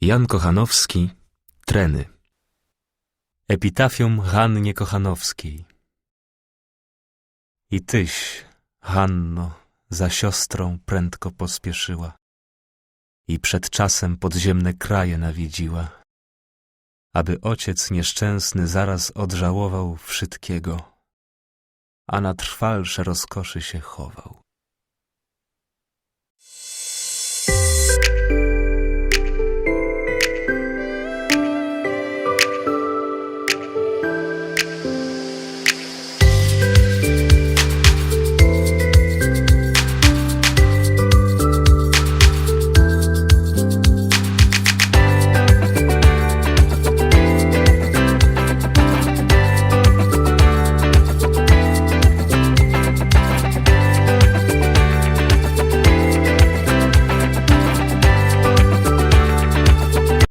Jan Kochanowski, Treny Epitafium Hannie Kochanowskiej I tyś, Hanno, za siostrą prędko pospieszyła i przed czasem podziemne kraje nawiedziła, aby ojciec nieszczęsny zaraz odżałował wszystkiego, a na trwalsze rozkoszy się chował.